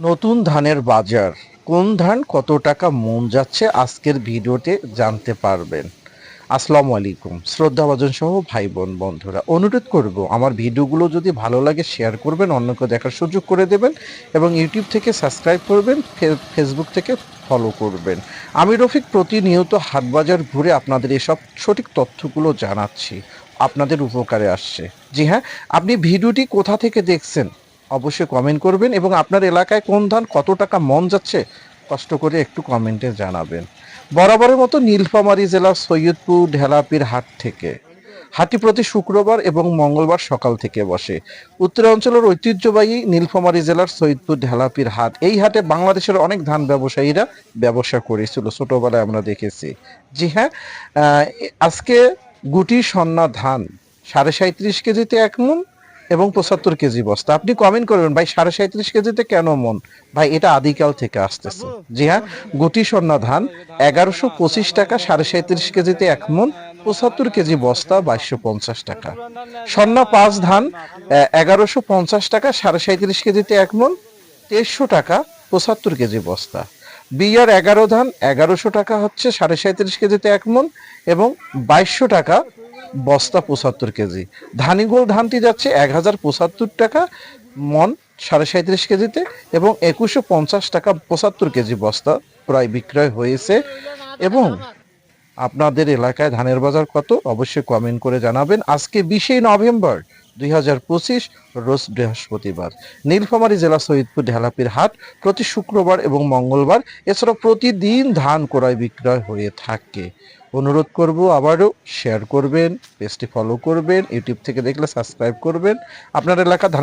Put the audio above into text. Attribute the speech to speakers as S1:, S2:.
S1: নতুন ধানের বাজার। কোন ধান কত টাকা মন যাচ্ছে আজকের ভিডিওতে জানতে পারবেন। আসসালামু আলাইকুম। শ্রদ্ধাভাজন সহ ভাই বোন বন্ধুরা, অনুরোধ করব, আমার ভিডিওগুলো যদি ভালো লাগে শেয়ার করবেন, অন্যকে দেখার সুযোগ করে দেবেন এবং ইউটিউব থেকে সাবস্ক্রাইব করবেন ফেসবুক থেকে ফলো করবেন। আমি রফিক, প্রতিনিয়ত হাটবাজার ঘুরে আপনাদের এসব সঠিক তথ্যগুলো জানাচ্ছি। আপনাদের উপকারে আসছে। জি হ্যাঁ আপনি ভিডিওটি কোথা থেকে দেখছেন? অবশ্যই কমেন্ট করবেন এবং আপনার এলাকায় কোন ধান কত টাকা মন যাচ্ছে, কষ্ট করে একটু কমেন্টে জানাবেন। বরাবরের মতো নীলফামারী জেলার সৈয়দপুর, ঢেলাপির হাট থেকে। হাটি প্রতি শুক্রবার এবং মঙ্গলবার সকাল থেকে বসে। উত্তরাঞ্চলের ঐতিহ্যবাহী নীলফামারী জেলার সৈয়দপুর, ঢেলাপির হাট। এই হাটে বাংলাদেশের অনেক ধান ব্যবসায়ীরা ব্যবসা করেছিল। ছোটবেলায় আমরা দেখেছি। জি হ্যাঁ আজকে গুটি সন্না ধান সাড়ে সাঁত্রিশ কেজিতে এক মন এবং পঁচাত্তর কেজি বস্তা। আপনি কমেন্ট করবেন, ভাই, সাড়ে সাঁত্রিশ কেজিতে কেন মন? ভাই, এটা আদিকাল থেকে আসতেছে। জি হ্যাঁ স্বর্ণা ধান, এগারোশো পঁচিশ টাকা, সাড়ে সাঁত্রিশ কেজিতে এক মন, পঁচাত্তর কেজি বস্তা, বাইশশো পঞ্চাশ টাকা। স্বর্ণা পাঁচ ধান এগারোশো পঞ্চাশ টাকা, সাড়ে সাঁত্রিশ কেজিতে এক মন, তেইশশো টাকা, পঁচাত্তর কেজি বস্তা। বিয়ার এগারো ধান, এগারোশো টাকা হচ্ছে, সাড়ে সাঁত্রিশ কেজিতে এক মন এবং বাইশশো টাকা বস্তা পঁচাত্তর কেজি। ধানিগোল ধানটি যাচ্ছে এক হাজার পঁচাত্তর টাকা, মন সাড়ে সাঁত্রিশ কেজিতে এবং একুশো পঞ্চাশ টাকা পঁচাত্তর কেজি বস্তা প্রায় বিক্রয় হয়েছে। এবং আপনাদের এলাকায় ধানের বাজার কত? অবশ্যই কমেন্ট করে জানাবেন। আজকে বিশে নভেম্বর দুই হাজার পঁচিশ, রোজ বৃহস্পতিবার। নীলফামারী জেলা সৈয়দপুর ঢেলাপির হাট প্রতি শুক্রবার এবং মঙ্গলবার, এছাড়া প্রতিদিন ধান ক্রয় বিক্রয় হয়ে থাকে। অনুরোধ করব আবারও শেয়ার করবেন, পেজটি ফলো করবেন ইউটিউব থেকে দেখলে সাবস্ক্রাইব করবেন। আপনার এলাকা ধানের